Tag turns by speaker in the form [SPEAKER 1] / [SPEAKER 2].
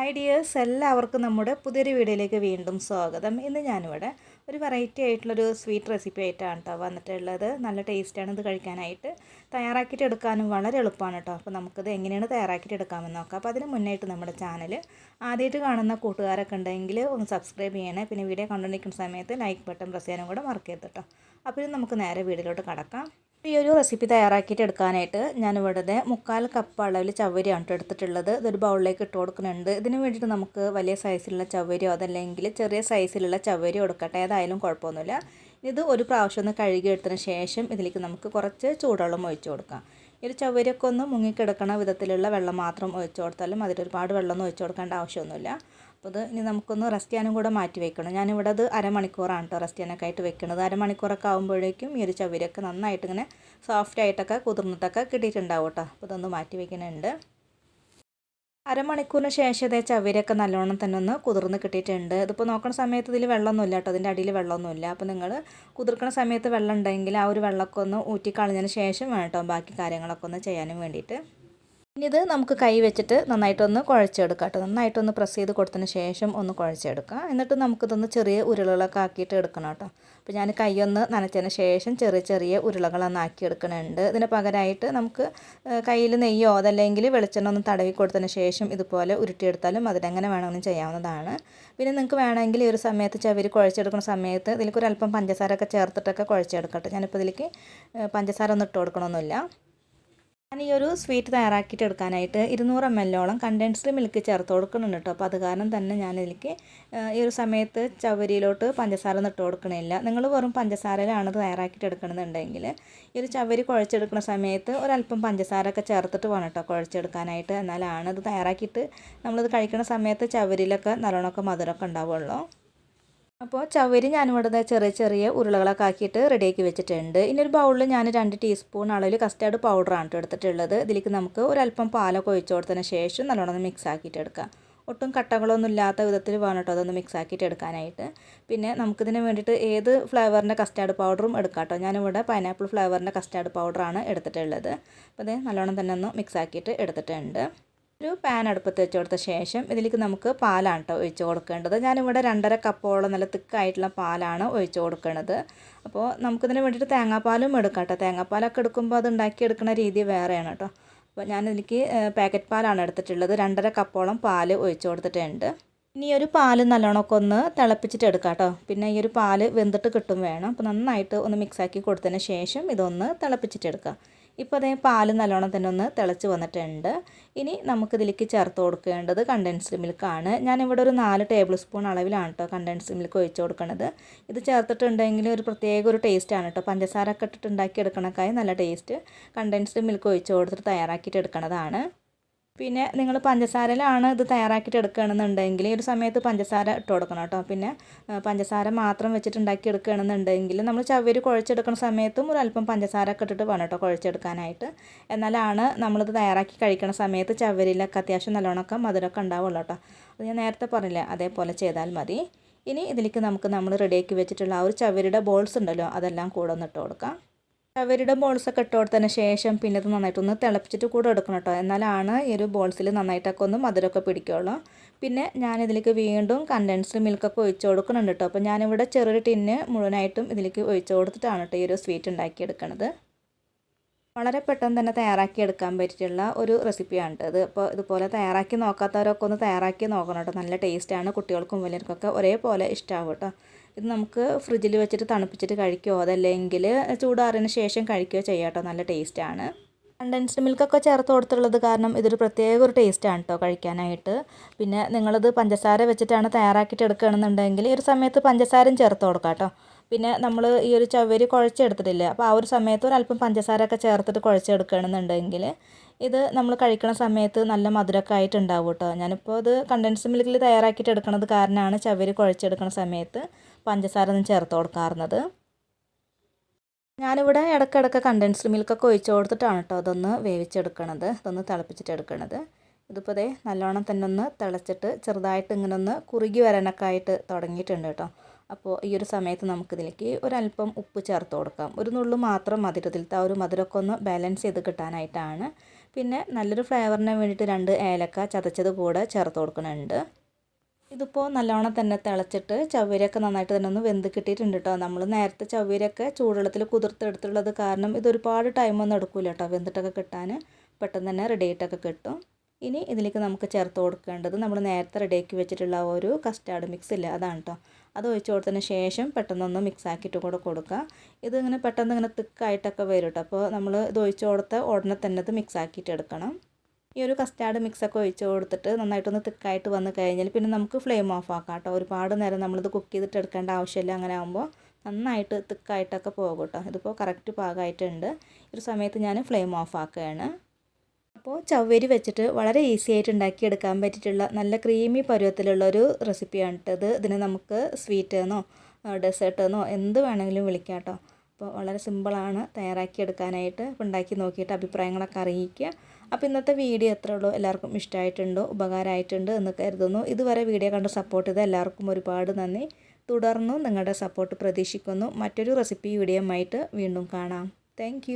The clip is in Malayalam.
[SPEAKER 1] ഹായ് ഡിയേഴ്സ് എല്ലാവർക്കും നമ്മുടെ പുതിയൊരു വീഡിയോയിലേക്ക് വീണ്ടും സ്വാഗതം. ഇന്ന് ഞാനിവിടെ ഒരു വെറൈറ്റി ആയിട്ടുള്ളൊരു സ്വീറ്റ് റെസിപ്പി ആയിട്ടാണ് കേട്ടോ വന്നിട്ടുള്ളത്. നല്ല ടേസ്റ്റാണ് ഇത് കഴിക്കാനായിട്ട്. തയ്യാറാക്കിയിട്ട് എടുക്കാനും വളരെ എളുപ്പമാണ് കേട്ടോ അപ്പോൾ നമുക്കിത് എങ്ങനെയാണ് തയ്യാറാക്കിയിട്ട് എടുക്കാമെന്ന് നോക്കാം. അപ്പോൾ അതിന് മുന്നായിട്ട് നമ്മുടെ ചാനൽ ആദ്യമായിട്ട് കാണുന്ന കൂട്ടുകാരൊക്കെ ഉണ്ടെങ്കിൽ ഒന്ന് സബ്സ്ക്രൈബ് ചെയ്യണേ. പിന്നെ വീഡിയോ കണ്ടുകൊണ്ടിരിക്കുന്ന സമയത്ത് ലൈക്ക് ബട്ടൺ പ്രസ് ചെയ്യാനും കൂടെ മറക്കരുത് കേട്ടോ അപ്പോൾ നമുക്ക് നേരെ വീഡിയോയിലോട്ട് കടക്കാം. ഈ ഒരു റെസിപ്പി തയ്യാറാക്കിയിട്ട് എടുക്കാനായിട്ട് ഞാൻ ഇവിടെ മുക്കാൽ കപ്പ് അളവിൽ ചവരിയാണ് എടുത്തിട്ടുള്ളത്. ഇതൊരു ബൗളിലേക്ക് ഇട്ട് കൊടുക്കുന്നുണ്ട്. ഇതിന് വേണ്ടിയിട്ട് നമുക്ക് വലിയ സൈസിലുള്ള ചവരിയോ അതല്ലെങ്കിൽ ചെറിയ സൈസിലുള്ള ചവരിയോ എടുക്കട്ടെ. ഏതായാലും കുഴപ്പമൊന്നുമില്ല. ഇത് ഒരു പ്രാവശ്യം ഒന്ന് കഴുകി എടുത്തതിന് ശേഷം ഇതിലേക്ക് നമുക്ക് കുറച്ച് ചൂടുവെള്ളം ഒഴിച്ചു കൊടുക്കാം. ഒരു ചവരിയൊക്കെ ഒന്ന് മുങ്ങിക്കിടക്കണ വിധത്തിലുള്ള വെള്ളം മാത്രം ഒഴിച്ചു കൊടുത്താലും അതിൽ ഒരുപാട് വെള്ളമൊന്നും ഒഴിച്ചു കൊടുക്കേണ്ട ആവശ്യമൊന്നുമില്ല. അപ്പോൾ ഇത് ഇനി നമുക്കൊന്ന് റെസ്റ്റ് ചെയ്യാനും കൂടെ മാറ്റി വെക്കണം. ഞാനിവിടെ അത് അരമണിക്കൂറാണ് കേട്ടോ റെസ്റ്റ് ചെയ്യാനൊക്കെ ആയിട്ട് വെക്കുന്നത് അരമണിക്കൂറൊക്കെ ആകുമ്പോഴേക്കും ഈ ഒരു ചവിരൊക്കെ നന്നായിട്ട് ഇങ്ങനെ സോഫ്റ്റ് ആയിട്ടൊക്കെ കുതിർന്നിട്ടൊക്കെ കിട്ടിയിട്ടുണ്ടാവും കേട്ടോ അപ്പോൾ ഇതൊന്ന് മാറ്റി വെക്കുന്നുണ്ട് അരമണിക്കൂറിന് ശേഷം ഇതേ ചവിരൊക്കെ നല്ലോണം തന്നെ ഒന്ന് കുതിർന്ന് കിട്ടിയിട്ടുണ്ട്. ഇതിപ്പോൾ നോക്കുന്ന സമയത്ത് ഇതിൽ വെള്ളമൊന്നുമില്ല കേട്ടോ അതിന്റെ അടിയിൽ വെള്ളമൊന്നുമില്ല. അപ്പോൾ നിങ്ങൾ കുതിർക്കുന്ന സമയത്ത് വെള്ളം ഉണ്ടെങ്കിൽ ആ ഒരു വെള്ളമൊക്കെ ഒന്ന് ഊറ്റിക്കളഞ്ഞതിന് ശേഷം വേണം കേട്ടോ ബാക്കി കാര്യങ്ങളൊക്കെ ഒന്ന് ചെയ്യാനും വേണ്ടിയിട്ട്. ഇനി ഇത് നമുക്ക് കൈ വെച്ചിട്ട് നന്നായിട്ടൊന്ന് കുഴച്ചെടുക്കാം കേട്ടോ. നന്നായിട്ടൊന്ന് പ്രസ് ചെയ്ത് കൊടുത്തതിന് ശേഷം ഒന്ന് കുഴച്ചെടുക്കാം. എന്നിട്ട് നമുക്കിതൊന്ന് ചെറിയ ഉരുളകളൊക്കെ ആക്കിയിട്ട് എടുക്കണം കേട്ടോ. അപ്പോൾ ഞാൻ കൈയൊന്ന് നനച്ചതിന് ശേഷം ചെറിയ ചെറിയ ഉരുളകളൊന്ന് ആക്കി എടുക്കണുണ്ട്. ഇതിന് പകരമായിട്ട് നമുക്ക് കയ്യിൽ നെയ്യോ അതല്ലെങ്കിൽ വെളിച്ചെണ്ണ ഒന്ന് തടവി കൊടുത്തതിന് ശേഷം ഇതുപോലെ ഉരുട്ടിയെടുത്താലും അതിനെങ്ങനെ വേണമെങ്കിലും ചെയ്യാവുന്നതാണ്. പിന്നെ നിങ്ങൾക്ക് വേണമെങ്കിൽ ഈ ഒരു സമയത്ത് ചവരി കുഴച്ചെടുക്കുന്ന സമയത്ത് ഇതിലേക്ക് ഒരു അല്പം പഞ്ചസാര ഒക്കെ ചേർത്തിട്ടൊക്കെ കുഴച്ചെടുക്കട്ടെ ഞാനിപ്പോൾ ഇതിലേക്ക് പഞ്ചസാര ഒന്നും ഇട്ട് കൊടുക്കണമെന്നില്ല ഞാൻ ഈ ഒരു സ്വീറ്റ് തയ്യാറാക്കിയിട്ട് എടുക്കാനായിട്ട് ഇരുന്നൂറ് എം എല്ലോളം കണ്ടൻസ്ഡ് മിൽക്ക് ചേർത്ത് കൊടുക്കുന്നുണ്ട് കേട്ടോ. അപ്പോൾ അത് കാരണം തന്നെ ഞാൻ ഇതിലേക്ക് ഈ ഒരു സമയത്ത് ചവരിയിലോട്ട് പഞ്ചസാര ഒന്നും ഇട്ട് കൊടുക്കണില്ല. നിങ്ങൾ വെറും പഞ്ചസാരയിലാണ് തയ്യാറാക്കിയിട്ട് എടുക്കണമെന്നുണ്ടെങ്കിൽ ഈ ഒരു ചവരി കുഴച്ചെടുക്കുന്ന സമയത്ത് ഒരല്പം പഞ്ചസാര ഒക്കെ ചേർത്തിട്ട് വേണം കേട്ടോ കുഴച്ചെടുക്കാനായിട്ട്. എന്നാലാണ് അത് തയ്യാറാക്കിയിട്ട് നമ്മളത് കഴിക്കുന്ന സമയത്ത് ചവരിയിലൊക്കെ നല്ലോണമൊക്കെ മധുരമൊക്കെ ഉണ്ടാവുള്ളൂ. അപ്പോൾ ചവരി ഞാനിവിടെ ചെറിയ ചെറിയ ഉരുളകളൊക്കെ ആക്കിയിട്ട് റെഡിയാക്കി വെച്ചിട്ടുണ്ട്. ഇനി ഒരു ബൗളിൽ ഞാൻ രണ്ട് ടീസ്പൂൺ അളവിൽ കസ്റ്റാർഡ് പൗഡറാണ് എടുത്തിട്ടുള്ളത്. ഇതിലേക്ക് നമുക്ക് ഒരല്പം പാലൊക്കെ ഒഴിച്ചു കൊടുത്തതിന് ശേഷം നല്ലോണം മിക്സ് ആക്കിയിട്ട് എടുക്കാം. ഒട്ടും കട്ടകളൊന്നും ഇല്ലാത്ത വിധത്തിൽ വേണം അതൊന്ന് മിക്സ് ആക്കിയിട്ട് എടുക്കാനായിട്ട്. പിന്നെ നമുക്കിതിന് വേണ്ടിയിട്ട് ഏത് ഫ്ലേവറിന്റെ കസ്റ്റാർഡ് പൗഡറും എടുക്കാം കേട്ടോ ഞാനിവിടെ പൈനാപ്പിൾ ഫ്ലേവറിന്റെ കസ്റ്റാർഡ് പൗഡറാണ് എടുത്തിട്ടുള്ളത്. അപ്പോൾ അത് നല്ലോണം തന്നെ ഒന്ന് മിക്സ് ആക്കിയിട്ട് എടുത്തിട്ടുണ്ട്. ഒരു പാൻ അടുപ്പത്ത് വെച്ച് കൊടുത്ത ശേഷം ഇതിലേക്ക് നമുക്ക് പാലാണ് കേട്ടോ ഒഴിച്ച് കൊടുക്കേണ്ടത്. ഞാനിവിടെ രണ്ടര കപ്പോളം നല്ല തിക്കായിട്ടുള്ള പാലാണ് ഒഴിച്ച് കൊടുക്കുന്നത് അപ്പോൾ നമുക്കിതിന് വേണ്ടിയിട്ട് തേങ്ങാപ്പാലും എടുക്കാം കേട്ടോ തേങ്ങാപ്പാലൊക്കെ എടുക്കുമ്പോൾ അത് ഉണ്ടാക്കിയെടുക്കുന്ന രീതി വേറെയാണ് കേട്ടോ അപ്പോൾ ഞാൻ ഞാനിതിലേക്ക് പാക്കറ്റ് പാലാണ് എടുത്തിട്ടുള്ളത്. രണ്ടര കപ്പോളം പാൽ ഒഴിച്ച് കൊടുത്തിട്ടുണ്ട്. ഇനി ഒരു പാൽ നല്ലോണമൊക്കെ ഒന്ന് തിളപ്പിച്ചിട്ട് എടുക്കാം കേട്ടോ പിന്നെ ഈ ഒരു പാൽ വെന്തിട്ട് കിട്ടും വേണം. അപ്പോൾ നന്നായിട്ട് ഒന്ന് മിക്സാക്കി കൊടുത്തതിന് ശേഷം ഇതൊന്ന് തിളപ്പിച്ചിട്ട് എടുക്കാം. ഇപ്പോൾ അതേ പാൽ നല്ലോണം തന്നെ ഒന്ന് തിളച്ച് വന്നിട്ടുണ്ട്. ഇനി നമുക്കിതിലേക്ക് ചേർത്ത് കൊടുക്കേണ്ടത് കണ്ടൻസ്ഡ് മിൽക്കാണ് ഞാനിവിടെ ഒരു നാല് ടേബിൾ സ്പൂൺ അളവിലാണ് കേട്ടോ കണ്ടൻസ്ഡ് മിൽക്ക് ഒഴിച്ച് കൊടുക്കുന്നത് ഇത് ചേർത്തിട്ടുണ്ടെങ്കിൽ ഒരു പ്രത്യേക ഒരു ടേസ്റ്റാണ് കേട്ടോ പഞ്ചസാര ഒക്കെ ഇട്ടിട്ട് ഉണ്ടാക്കി എടുക്കണക്കായി നല്ല ടേസ്റ്റ് കണ്ടൻസ്ഡ് മിൽക്ക് ഒഴിച്ച് കൊടുത്തിട്ട് തയ്യാറാക്കിയിട്ട് എടുക്കുന്നതാണ് പിന്നെ നിങ്ങൾ പഞ്ചസാരയിലാണ് ഇത് തയ്യാറാക്കിയിട്ട് എടുക്കുകയാണെന്നുണ്ടെങ്കിൽ ഈ ഒരു സമയത്ത് പഞ്ചസാര ഇട്ട് കൊടുക്കണം കേട്ടോ. പിന്നെ പഞ്ചസാര മാത്രം വെച്ചിട്ട് ഉണ്ടാക്കി എടുക്കുകയാണെന്നുണ്ടെങ്കിൽ നമ്മൾ ചവര് കുഴച്ചെടുക്കുന്ന സമയത്തും ഒരു അല്പം പഞ്ചസാര ഒക്കെ ഇട്ടിട്ട് വേണം കേട്ടോ കുഴച്ചെടുക്കാനായിട്ട്. എന്നാലാണ് നമ്മളിത് തയ്യാറാക്കി കഴിക്കുന്ന സമയത്ത് ചവരിലൊക്കെ അത്യാവശ്യം നല്ലോണമൊക്കെ മധുരമൊക്കെ ഉണ്ടാവുള്ളൂ കേട്ടോ. അത് ഞാൻ നേരത്തെ പറഞ്ഞില്ലേ അതേപോലെ ചെയ്താൽ മതി. ഇനി ഇതിലേക്ക് നമുക്ക് നമ്മൾ റെഡിയാക്കി വെച്ചിട്ടുള്ള ആ ഒരു ചവരിയുടെ ബോൾസ് ഉണ്ടല്ലോ അതെല്ലാം കൂടെ ഒന്ന് ഇട്ട് കൊടുക്കാം. അവരുടെ ബോൾസൊക്കെ ഇട്ട് കൊടുത്തതിന് ശേഷം പിന്നെ നന്നായിട്ട് നന്നായിട്ടൊന്ന് തിളപ്പിച്ചിട്ട് കൂടെ എടുക്കണം കേട്ടോ. എന്നാലാണ് ഈ ഒരു ബോൾസിൽ നന്നായിട്ടൊക്കെ ഒന്ന് മധുരമൊക്കെ പിടിക്കുകയുള്ളു പിന്നെ ഞാനിതിലേക്ക് വീണ്ടും കണ്ടൻസ്ഡ് മിൽക്കൊക്കെ ഒഴിച്ചു കൊടുക്കുന്നുണ്ട് കേട്ടോ. അപ്പോൾ ഞാനിവിടെ ചെറിയൊരു ടിന്ന് മുഴുവനായിട്ടും ഇതിലേക്ക് ഒഴിച്ചു കൊടുത്തിട്ടാണ് കേട്ടോ ഈ ഒരു സ്വീറ്റ് ഉണ്ടാക്കിയെടുക്കുന്നത് വളരെ പെട്ടെന്ന് തന്നെ തയ്യാറാക്കി എടുക്കാൻ പറ്റിയിട്ടുള്ള ഒരു റെസിപ്പിയാണ് ഇത്. അപ്പോൾ ഇതുപോലെ തയ്യാറാക്കി നോക്കാത്തവരൊക്കെ ഒന്ന് തയ്യാറാക്കി നോക്കണം കേട്ടോ. നല്ല ടേസ്റ്റാണ് കുട്ടികൾക്കും വലിയവർക്കൊക്കെ ഒരേപോലെ ഇഷ്ടമാവും കേട്ടോ. ഇത് നമുക്ക് ഫ്രിഡ്ജിൽ വെച്ചിട്ട് തണുപ്പിച്ചിട്ട് കഴിക്കുകയോ അതല്ലെങ്കിൽ ചൂടാറിന് ശേഷം കഴിക്കുകയോ ചെയ്യാം കേട്ടോ. നല്ല ടേസ്റ്റാണ് കണ്ടൻസ്ഡ് മിൽക്കൊക്കെ ചേർത്ത് കൊടുത്തുള്ളത് കാരണം ഇതൊരു പ്രത്യേക ഒരു ടേസ്റ്റാണ് കേട്ടോ കഴിക്കാനായിട്ട്. പിന്നെ നിങ്ങളത് പഞ്ചസാര വെച്ചിട്ടാണ് തയ്യാറാക്കിയിട്ട് എടുക്കുകയാണെന്നുണ്ടെങ്കിൽ ഈ ഒരു സമയത്ത് പഞ്ചസാരയും ചേർത്ത് കൊടുക്കാം കേട്ടോ. പിന്നെ നമ്മൾ ഈ ഒരു ചവരി കുഴച്ചെടുത്തിട്ടില്ല അപ്പോൾ ആ ഒരു സമയത്ത് ഒരല്പം പഞ്ചസാര ഒക്കെ ചേർത്തിട്ട് കുഴച്ചെടുക്കുകയാണെന്നുണ്ടെങ്കിൽ ഇത് നമ്മൾ കഴിക്കുന്ന സമയത്ത് നല്ല മധുരമൊക്കെ ആയിട്ടുണ്ടാവും കേട്ടോ. ഞാനിപ്പോൾ അത് കണ്ടൻസ്ഡ് മിൽക്കിൽ തയ്യാറാക്കിയിട്ട് എടുക്കുന്നത് കാരണമാണ് ചവരി കുഴച്ചെടുക്കുന്ന സമയത്ത് പഞ്ചസാര ഒന്നും ചേർത്ത് കൊടുക്കാറുള്ളത് ഞാനിവിടെ ഇടയ്ക്കിടയ്ക്ക് കണ്ടൻസ്ഡ് മിൽക്കൊക്കെ ഒഴിച്ച് കൊടുത്തിട്ടാണ് കേട്ടോ അതൊന്ന് വേവിച്ചെടുക്കണത്. അതൊന്ന് തിളപ്പിച്ചിട്ട് എടുക്കണത് ഇതിപ്പോൾ ദേ നല്ലോണം തന്നെ ഒന്ന് തിളച്ചിട്ട് ചെറുതായിട്ട് ഇങ്ങനെ ഒന്ന് കുറുകി വരാനൊക്കെ ആയിട്ട് തുടങ്ങിയിട്ടുണ്ട് കേട്ടോ അപ്പോൾ ഈ ഒരു സമയത്ത് നമുക്കിതിലേക്ക് ഒരല്പം ഉപ്പ് ചേർത്ത് കൊടുക്കാം. ഒരു നുള്ളു മാത്രം മധുരത്തിലത്തെ ആ ഒരു മധുരമൊക്കെ ഒന്ന് ബാലൻസ് ചെയ്ത് കിട്ടാനായിട്ടാണ്. പിന്നെ നല്ലൊരു ഫ്ലേവറിന് വേണ്ടിയിട്ട് രണ്ട് ഏലക്ക ചതച്ചത് കൂടെ ചേർത്ത് കൊടുക്കുന്നുണ്ട് ഇതിപ്പോൾ നല്ലോണം തന്നെ തിളച്ചിട്ട് ചവ്വരൊക്കെ നന്നായിട്ട് തന്നെ ഒന്ന് വെന്ത് കിട്ടിയിട്ടുണ്ട് കേട്ടോ നമ്മൾ നേരത്തെ ചവ്വരൊക്കെ ചൂടുവെള്ളത്തിൽ കുതിർത്തെടുത്തുള്ളത് കാരണം ഇതൊരുപാട് ടൈമൊന്നും എടുക്കില്ല കേട്ടോ വെന്തിട്ടൊക്കെ കിട്ടാൻ പെട്ടെന്ന് തന്നെ റെഡി ആയിട്ടൊക്കെ കിട്ടും. ഇനി ഇതിലേക്ക് നമുക്ക് ചേർത്ത് കൊടുക്കേണ്ടത് നമ്മൾ നേരത്തെ റെഡിയാക്കി വെച്ചിട്ടുള്ള ഒരു കസ്റ്റാർഡ് മിക്സ് ഇല്ല അതാണ് കേട്ടോ അത് ഒഴിച്ച് കൊടുത്തതിന് ശേഷം പെട്ടെന്നൊന്ന് മിക്സ് ആക്കിയിട്ട് കൂടെ കൊടുക്കുക ഇതിങ്ങനെ പെട്ടെന്ന് ഇങ്ങനെ തിക്കായിട്ടൊക്കെ വരും കേട്ടോ അപ്പോൾ നമ്മൾ ഇത് ഒഴിച്ച് കൊടുത്ത ഉടനെ തന്നെ ഇത് മിക്സ് ആക്കിയിട്ട് എടുക്കണം. ഈ ഒരു കസ്റ്റാർഡ് മിക്സൊക്കെ ഒഴിച്ച് കൊടുത്തിട്ട് നന്നായിട്ടൊന്ന് തിക്കായിട്ട് വന്നു കഴിഞ്ഞാൽ പിന്നെ നമുക്ക് ഫ്ലെയിം ഓഫ് ആക്കാം കേട്ടോ. ഒരുപാട് നേരം നമ്മളിത് കുക്ക് ചെയ്തിട്ട് എടുക്കേണ്ട ആവശ്യമില്ല. അങ്ങനെ ആകുമ്പോൾ നന്നായിട്ട് തിക്കായിട്ടൊക്കെ പോകും കേട്ടോ. ഇതിപ്പോൾ കറക്റ്റ് പാകമായിട്ടുണ്ട്. ഈ ഒരു സമയത്ത് ഞാൻ ഫ്ലെയിം ഓഫ് ആക്കുകയാണ്. അപ്പോൾ ചവ്വരി വെച്ചിട്ട് വളരെ ഈസി ആയിട്ട് ഉണ്ടാക്കിയെടുക്കാൻ പറ്റിയിട്ടുള്ള നല്ല ക്രീമി പരുവത്തിലുള്ള ഒരു റെസിപ്പിയാണ് കേട്ടത് ഇതിന് നമുക്ക് സ്വീറ്റ് എന്നോ ഡെസേർട്ട് എന്നോ എന്ത് വേണമെങ്കിലും വിളിക്കാം കേട്ടോ. അപ്പോൾ വളരെ സിമ്പിളാണ് തയ്യാറാക്കിയെടുക്കാനായിട്ട് അപ്പോൾ ഉണ്ടാക്കി നോക്കിയിട്ട് അഭിപ്രായങ്ങളൊക്കെ അറിയിക്കുക. അപ്പോൾ ഇന്നത്തെ വീഡിയോ എത്ര ഉള്ളൂ? എല്ലാവർക്കും ഇഷ്ടമായിട്ടുണ്ടോ ഉപകാരമായിട്ടുണ്ട്? എന്ന് കരുതുന്നു. ഇതുവരെ വീഡിയോ കണ്ട് സപ്പോർട്ട് ചെയ്ത എല്ലാവർക്കും ഒരുപാട് നന്ദി. തുടർന്നും നിങ്ങളുടെ സപ്പോർട്ട് പ്രതീക്ഷിക്കുന്നു. മറ്റൊരു റെസിപ്പി വീഡിയോ വീണ്ടും കാണാം. താങ്ക്